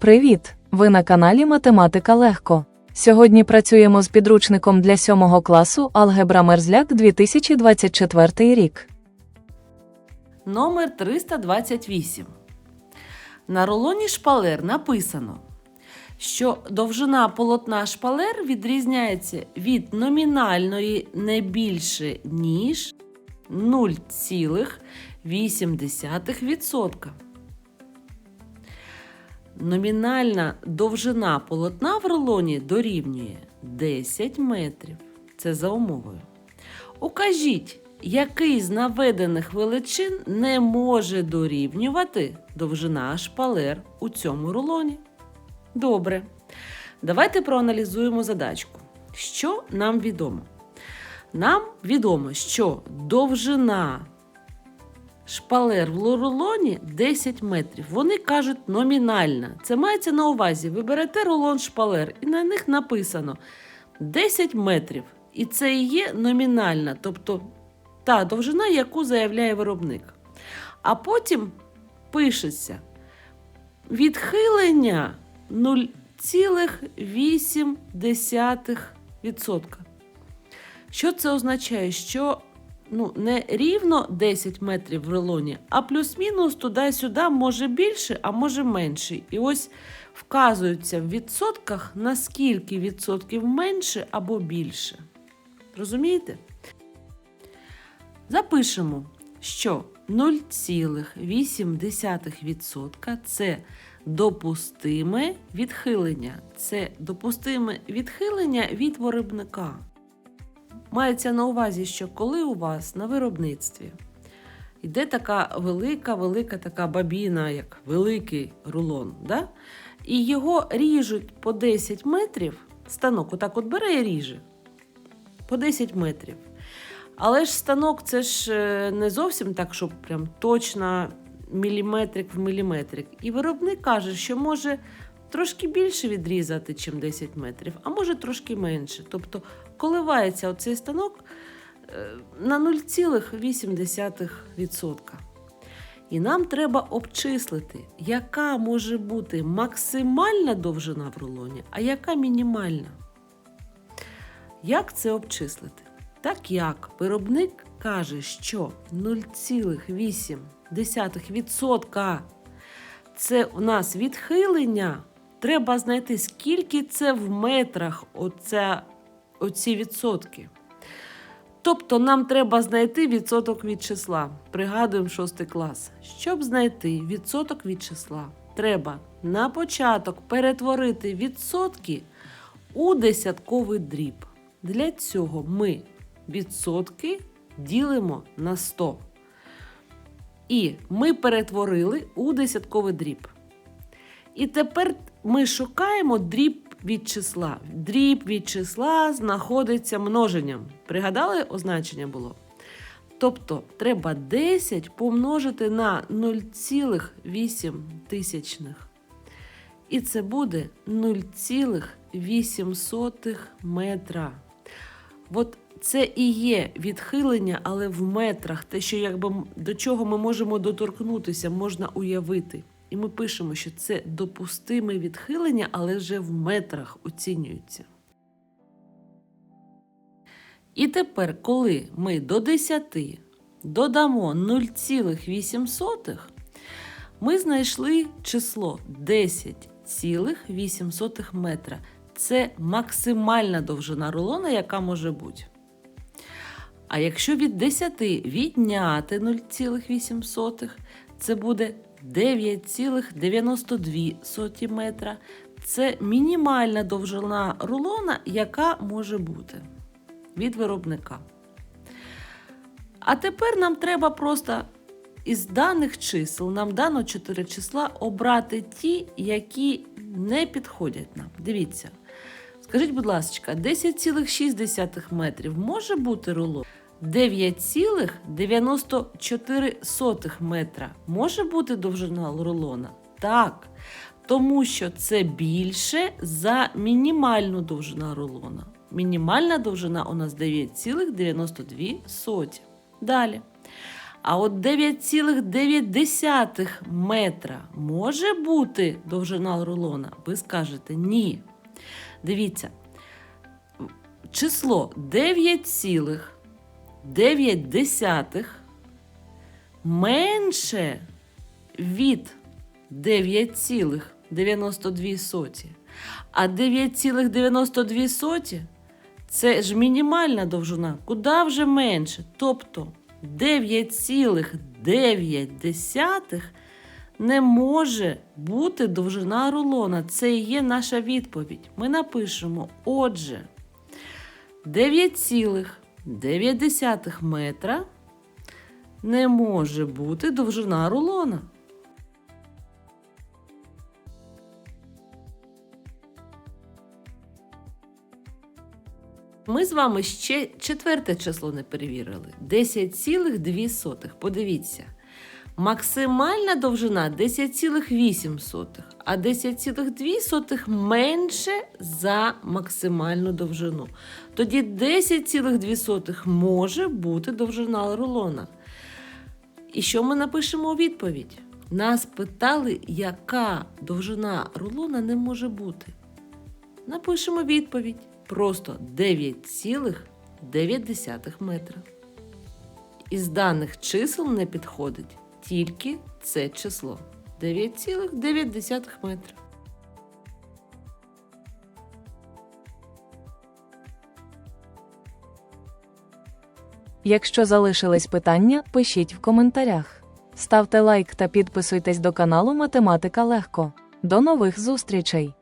Привіт! Ви на каналі Математика Легко. Сьогодні працюємо з підручником для 7 класу Алгебра Мерзляк 2024 рік. Номер 328. На рулоні шпалер написано, що довжина полотна шпалер відрізняється від номінальної не більше, ніж 0,8%. Номінальна довжина полотна в рулоні дорівнює 10 метрів. Це за умовою. Укажіть, який з наведених величин не може дорівнювати довжина шпалер у цьому рулоні. Добре. Давайте проаналізуємо задачку. Що нам відомо? Нам відомо, що довжина шпалер в рулоні 10 метрів. Вони кажуть номінальна. Це мається на увазі. Ви берете рулон шпалер, і на них написано 10 метрів. І це і є номінальна, тобто та довжина, яку заявляє виробник. А потім пишеться відхилення 0,8%. Що це означає? Що ну, не рівно 10 метрів в рулоні, а плюс-мінус туди-сюди може більше, а може менше. І ось вказується в відсотках, наскільки відсотків менше або більше. Розумієте? Запишемо, що 0,8% це допустиме відхилення. Це допустиме відхилення від виробника. Мається на увазі, що коли у вас на виробництві йде така велика, велика така бабіна, як великий рулон, да? і його ріжуть по 10 метрів, станок отак от бере і ріже по 10 метрів. Але ж станок це ж е, не зовсім так, щоб прям точно міліметрик в міліметрик. І виробник каже, що може трошки більше відрізати, ніж 10 метрів, а може трошки менше. Тобто коливається оцей станок е, на 0,8%. І нам треба обчислити, яка може бути максимальна довжина в рулоні, а яка мінімальна. Як це обчислити? Так як виробник каже, що 0,8% це у нас відхилення, треба знайти, скільки це в метрах оця, оці відсотки. Тобто нам треба знайти відсоток від числа. Пригадуємо 6 клас. Щоб знайти відсоток від числа, треба на початок перетворити відсотки у десятковий дріб. Для цього ми відсотки ділимо на 100. І ми перетворили у десятковий дріб. І тепер ми шукаємо дріб від числа. Дріб від числа знаходиться множенням. Пригадали, означення було? Тобто треба 10 помножити на 0,8 тисячних. І це буде 0,8 метра. От це і є відхилення, але в метрах, те, що якби до чого ми можемо доторкнутися, можна уявити. І ми пишемо, що це допустиме відхилення, але вже в метрах оцінюється. І тепер, коли ми до 10 додамо 0,8, ми знайшли число 10,8 метра. Це максимальна довжина рулона, яка може бути. А якщо від 10 відняти 0,8, це буде 9,92 метра. Це мінімальна довжина рулона, яка може бути від виробника. А тепер нам треба просто із даних чисел, нам дано 4 числа, обрати ті, які не підходять нам. Дивіться. Скажіть, будь ласка, 10,6 метрів може бути рулон? 9,94 метра може бути довжина рулона? Так. Тому що це більше за мінімальну довжину рулона. Мінімальна довжина у нас 9,92. Далі. А от 9,9 метра може бути довжина рулона? Ви скажете ні. Дивіться, число 9,9 менше від 9,92. А 9,92 це ж мінімальна довжина. Куди вже менше? Тобто 9,9 не може бути довжина рулона. Це і є наша відповідь. Ми напишемо, отже, 9,9 метра не може бути довжина рулона. Ми з вами ще четверте число не перевірили. 10,2. Подивіться. Максимальна довжина 10,8, а 10,2 менше за максимальну довжину. Тоді 10,2 може бути довжина рулона. І що ми напишемо у відповідь? Нас питали, яка довжина рулона не може бути. Напишемо відповідь. Просто 9,9 метра. Із даних чисел не підходить тільки це число 9,9 метра. Якщо залишились питання, пишіть в коментарях. Ставте лайк та підписуйтесь до каналу Математика Легко. До нових зустрічей!